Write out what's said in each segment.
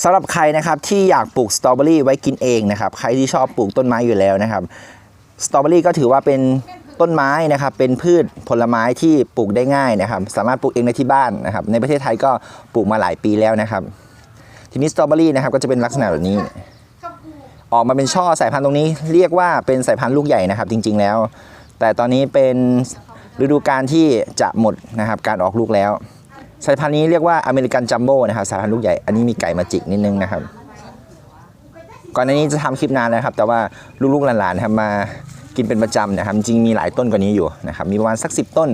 สำหรับใครนะครับที่อยากปลูกสตรอเบอรี่ไว้กินเองนะครับใครที่ชอบปลูกต้นไม้อยู่แล้วนะครับสตรอเบอรี่ก็ถือว่าเป็นต้นไม้นะครับเป็นพืชผลไม้ที่ปลูกได้ง่ายนะครับ สามารถปลูกเองได้ที่บ้านนะครับ ในประเทศไทยก็ปลูกมาหลายปีแล้วนะครับ ทีนี้สตรอเบอรี่นะครับก็จะเป็นลักษณะแบบนี้ ออกมาเป็นช่อสายพันธุ์ตรงนี้ เรียกว่าเป็นสายพันธุ์ลูกใหญ่นะครับ จริง ๆแล้ว แต่ตอนนี้เป็นฤดูกาลที่จะหมดนะครับ การออกลูกแล้ว สายพันธุ์นี้เรียกว่าอเมริกันจัมโบ้นะครับสายพันธุ์ลูกใหญ่อันนี้มีไก่มาจิกนิดนึงนะครับ ก่อนหน้านี้จะทำคลิปนานแล้วครับ แต่ว่าลูกๆหลานๆทำมากินเป็นประจำนะครับจริงมีหลายต้นกว่านี้อยู่นะครับมีประมาณสักสิต้น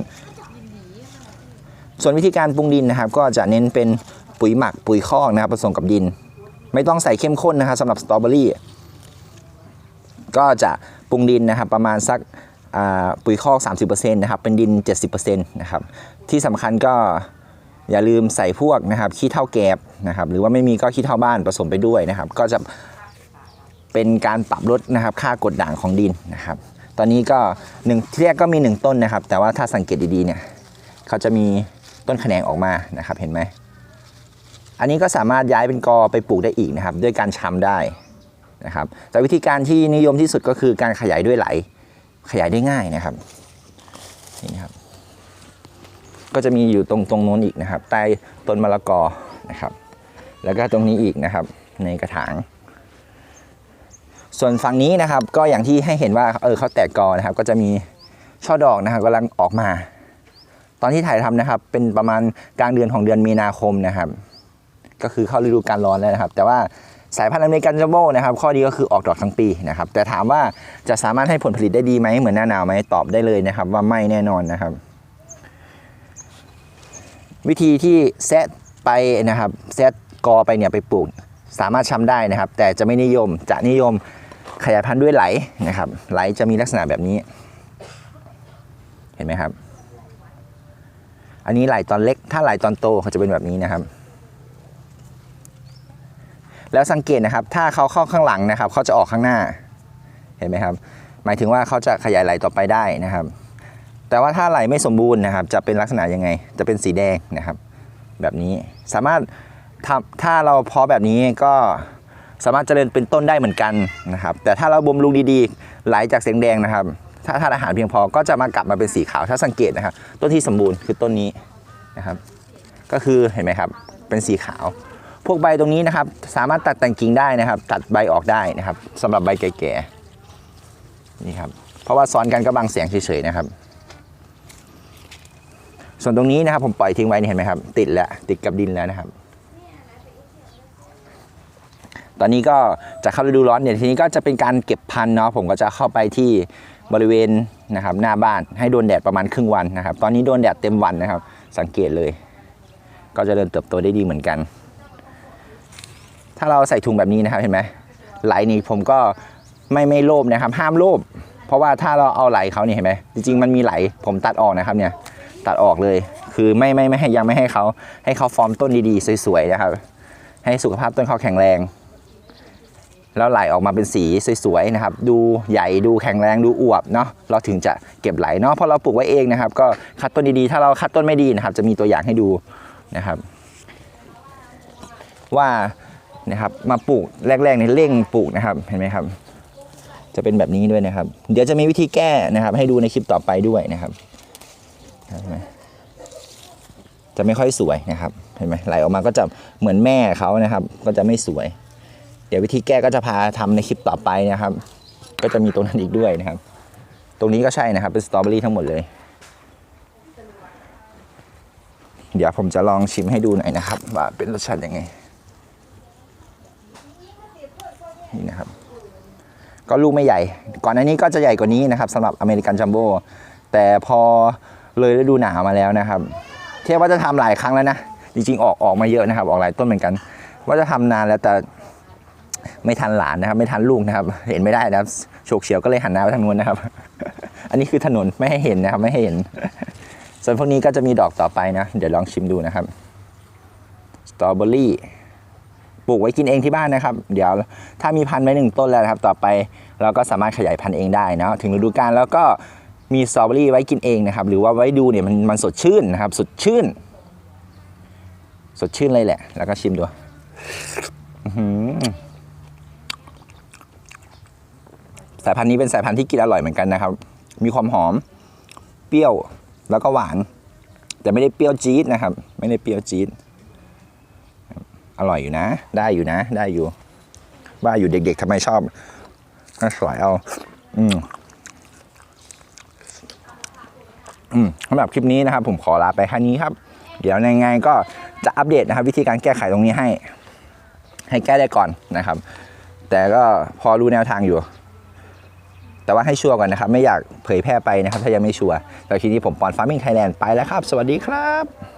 ส่วนวิธีการปรุงดินนะครับ ก็จะเน้นเป็นปุ๋ยหมักปุ๋ยคอกนะครับผสมกับดิน ไม่ต้องใส่เข้มข้นนะครับสำหรับสตรอเบอรี่ก็จะปรุงดินนะครับประมาณสักปุ๋ยคอก 30%นะครับเป็นดิน 70%นะครับที่สำคัญก็ อย่าลืมใส่พวกนะครับขี้เท่าแกบนะครับ หรือว่าไม่มีก็ขี้เท่าบ้านผสมไปด้วยนะครับ ก็จะเป็นการปรับลดนะครับ ค่ากดด่างของดินนะครับ ตอนนี้ก็หนึ่งที่แรกก็มี 1 ต้นนะครับ แต่ว่าถ้าสังเกตดีๆเนี่ยเขาจะมีต้นแขนงออกมานะครับ เห็นไหมอันนี้ก็สามารถย้ายเป็นกอไปปลูกได้อีกนะครับ ด้วยการชำได้นะครับ แต่วิธีการที่นิยมที่สุดก็คือการขยายด้วยไหล ขยายได้ง่ายนะครับนี่นะครับ ก็จะมีอยู่ตรงตรงโน้นอีกนะครับ ใต้ต้นมะละกอนะครับ แล้วก็ตรงนี้อีกนะครับ ในกระถาง ส่วนฝั่งนี้นะครับ ก็อย่างที่ให้เห็นว่าเออเขาแตกกอนะครับ ก็จะมีช่อดอกนะครับกำลังออกมา ตอนที่ถ่ายทำนะครับ เป็นประมาณกลางเดือนของเดือนมีนาคมนะครับ ก็คือเข้าฤดูการร้อนแล้วนะครับ แต่ว่าสายพันธุ์อเมริกันจัมโบ้นะครับ ข้อดีก็คือออกดอกทั้งปีนะครับ แต่ถามว่าจะสามารถให้ผลผลิตได้ดีไหมเหมือนหน้าหนาวไหมตอบได้เลยนะครับ ว่าไม่แน่นอนนะครับ วิธีที่แซะไปนะครับแซะกอไปเนี่ยไปปลูกสามารถชำได้นะครับ แต่จะไม่นิยมจะนิยมขยายพันธุ์ด้วยไหลนะครับ ไหลจะมีลักษณะแบบนี้ เห็นไหมครับ อันนี้ไหลตอนเล็ก ถ้าไหลตอนโตเขาจะเป็นแบบนี้นะครับ แล้วสังเกตนะครับ ถ้าเขาเข้าข้างหลังนะครับ เขาจะออกข้างหน้า เห็นไหมครับ หมายถึงว่าเขาจะขยายไหลต่อไปได้นะครับ แต่ว่าถ้าไหลไม่สมบูรณ์นะครับ จะเป็นลักษณะยังไง จะเป็นสีแดงนะครับ แบบนี้สามารถทำถ้าเราเพาะแบบนี้ก็สามารถเจริญเป็นต้นได้เหมือนกันนะครับ แต่ถ้าเราบ่มรุงดีๆ ไหลจากสีแดงนะครับ ถ้าถ้าอาหารเพียงพอก็จะมากลับมาเป็นสีขาวถ้าสังเกตนะครับ ต้นที่สมบูรณ์คือต้นนี้นะครับ ก็คือเห็นไหมครับเป็นสีขาว พวกใบตรงนี้นะครับ สามารถตัดแต่งกิ่งได้นะครับ ตัดใบออกได้นะครับสำหรับใบแก่ๆนี่ครับเพราะว่าซ้อนกันก็บังเสียงเฉยๆนะครับ ส่วนตรงนี้นะครับผมปล่อยทิ้งไว้นี่เห็นไหมครับ ติดแล้วติดกับดินแล้วนะครับ ตอนนี้ก็จะเข้าฤดูร้อนเนี่ยทีนี้ก็จะเป็นการเก็บพันธุ์เนาะผมก็จะเข้าไปที่บริเวณนะครับ หน้าบ้านให้โดนแดดประมาณครึ่งวันนะครับ ตอนนี้โดนแดดเต็มวันนะครับ สังเกตเลย ก็จะเดินเติบโตได้ดีเหมือนกัน ถ้าเราใส่ถุงแบบนี้นะครับเห็นไหมไหลนี่ผมก็ไม่ไม่โลภนะครับ ห้ามโลภเพราะว่าถ้าเราเอาไหลเขาเนี่ยเห็นไหมจริงๆมันมีไหลผมตัดออกนะครับเนี่ย ตัดออกเลย คือไม่ไม่ไม่ให้ยังไม่ให้เขาให้เขาฟอร์มต้นดีๆ สวยๆนะครับ ให้สุขภาพต้นเขาแข็งแรง แล้วไหลออกมาเป็นสีสวยๆนะครับ ดูใหญ่ดูแข็งแรงดูอวบเนาะเราถึงจะเก็บไหลเนาะเพราะเราปลูกไว้เองนะครับ ก็คัดต้นดีๆ ถ้าเราคัดต้นไม่ดีนะครับ จะมีตัวอย่างให้ดูนะครับ ว่านะครับมาปลูกแรกๆในเร่งปลูกนะครับเห็นไหมครับ จะเป็นแบบนี้ด้วยนะครับ เดี๋ยวจะมีวิธีแก้นะครับ ให้ดูในคลิปต่อไปด้วยนะครับ เห็นไหมจะไม่ค่อยสวยนะครับเห็นไหมไหลออกมาก็จะเหมือนแม่เขานะครับ ก็จะไม่สวย เดี๋ยววิธีแก้ก็จะพาทำในคลิปต่อไปนะครับ ก็จะมีตรงนั้นอีกด้วยนะครับ ตรงนี้ก็ใช่นะครับเป็นสตรอเบอรี่ทั้งหมดเลย เดี๋ยวผมจะลองชิมให้ดูหน่อยนะครับ ว่าเป็นรสชาติยังไงนี่นะครับก็ลูกไม่ใหญ่ ก่อนหน้านี้ก็จะใหญ่กว่านี้นะครับสำหรับอเมริกันจัมโบ้แต่พอ เลยฤดูหนาวมาแล้วนะครับเทียบว่าจะทำหลายครั้งแล้วนะจริงๆออกออกมาเยอะนะครับ ออกหลายต้นเหมือนกัน ว่าจะทำนานแล้วแต่ไม่ทันหลานนะครับ ไม่ทันลูกนะครับ เห็นไม่ได้นะครับโฉกเฉียวก็เลยหันหน้าไปทางนู้นนะครับ อันนี้คือถนนไม่ให้เห็นนะครับ ไม่ให้เห็น ส่วนพวกนี้ก็จะมีดอกต่อไปนะ เดี๋ยวลองชิมดูนะครับสตรอเบอรี่ปลูกไว้กินเองที่บ้านนะครับ เดี๋ยวถ้ามีพันธุ์ไว้หนึ่งต้นแล้วนะครับ ต่อไปเราก็สามารถขยายพันธุ์เองได้นะถึงฤดูกาลแล้วก็ มีสตรอเบอรี่ไว้กินเองนะครับ หรือว่าไว้ดูเนี่ยมันมันสดชื่นนะครับ สดชื่น สดชื่นเลยแหละ แล้วก็ชิมดูสายพันธุ์นี้เป็นสายพันธุ์ที่กินอร่อยเหมือนกันนะครับ มีความหอม เปรี้ยวแล้วก็หวาน แต่ไม่ได้เปรี้ยวจี๊ดนะครับ ไม่ได้เปรี้ยวจี๊ดอร่อยอยู่นะ ได้อยู่นะ ได้อยู่ ว่าอยู่เด็กๆทำไมชอบก็สวยเอา อืม อืมสำหรับคลิปนี้นะครับ ผมขอลาไปแค่นี้ครับ เดี๋ยวยังไงก็จะอัปเดตนะครับ วิธีการแก้ไขตรงนี้ให้ ให้แก้ได้ก่อนนะครับ แต่ก็พอรู้แนวทางอยู่ แต่ว่าให้ชัวร์ก่อนนะครับ ไม่อยากเผยแพร่ไปนะครับ ถ้ายังไม่ชัวร์แต่ทีนี้ผมปอนฟาร์มิงไทยแลนด์ไปแล้วครับ สวัสดีครับ